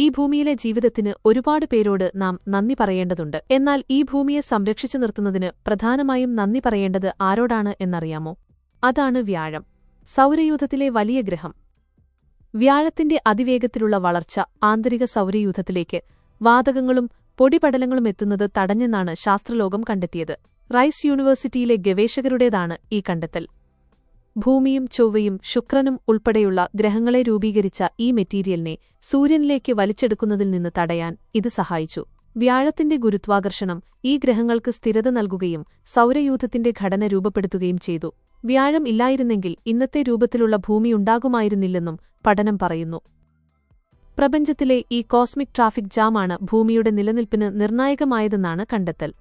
ഈ ഭൂമിയിലെ ജീവിതത്തിന് ഒരുപാട് പേരോട് നാം നന്ദി പറയേണ്ടതുണ്ട്. എന്നാൽ ഈ ഭൂമിയെ സംരക്ഷിച്ചു നിർത്തുന്നതിന് പ്രധാനമായും നന്ദി പറയേണ്ടത് ആരോടാണ് എന്നറിയാമോ? അതാണ് വ്യാഴം. സൗരയൂഥത്തിലെ വലിയ ഗ്രഹം. വ്യാഴത്തിന്റെ അതിവേഗത്തിലുള്ള വളർച്ച ആന്തരിക സൗരയൂഥത്തിലേക്ക് വാതകങ്ങളും പൊടിപടലങ്ങളും എത്തുന്നത് തടഞ്ഞെന്നാണ് ശാസ്ത്രലോകം കണ്ടെത്തിയത്. റൈസ് യൂണിവേഴ്സിറ്റിയിലെ ഗവേഷകരുടേതാണ് ഈ കണ്ടെത്തൽ. ഭൂമിയും ചൊവ്വയും ശുക്രനും ഉൾപ്പെടെയുള്ള ഗ്രഹങ്ങളെ രൂപീകരിച്ച ഈ മെറ്റീരിയലിനെ സൂര്യനിലേക്ക് വലിച്ചെടുക്കുന്നതിൽ നിന്ന് തടയാൻ ഇത് സഹായിച്ചു. വ്യാഴത്തിന്റെ ഗുരുത്വാകർഷണം ഈ ഗ്രഹങ്ങൾക്ക് സ്ഥിരത നൽകുകയും സൗരയൂഥത്തിന്റെ ഘടന രൂപപ്പെടുത്തുകയും ചെയ്തു. വ്യാഴം ഇല്ലായിരുന്നെങ്കിൽ ഇന്നത്തെ രൂപത്തിലുള്ള ഭൂമി ഉണ്ടാകുമായിരുന്നില്ലെന്നും പഠനം പറയുന്നു. പ്രപഞ്ചത്തിലെ ഈ കോസ്മിക് ട്രാഫിക് ജാമാണ് ഭൂമിയുടെ നിലനിൽപ്പിന് നിർണായകമായതെന്നാണ് കണ്ടെത്തൽ.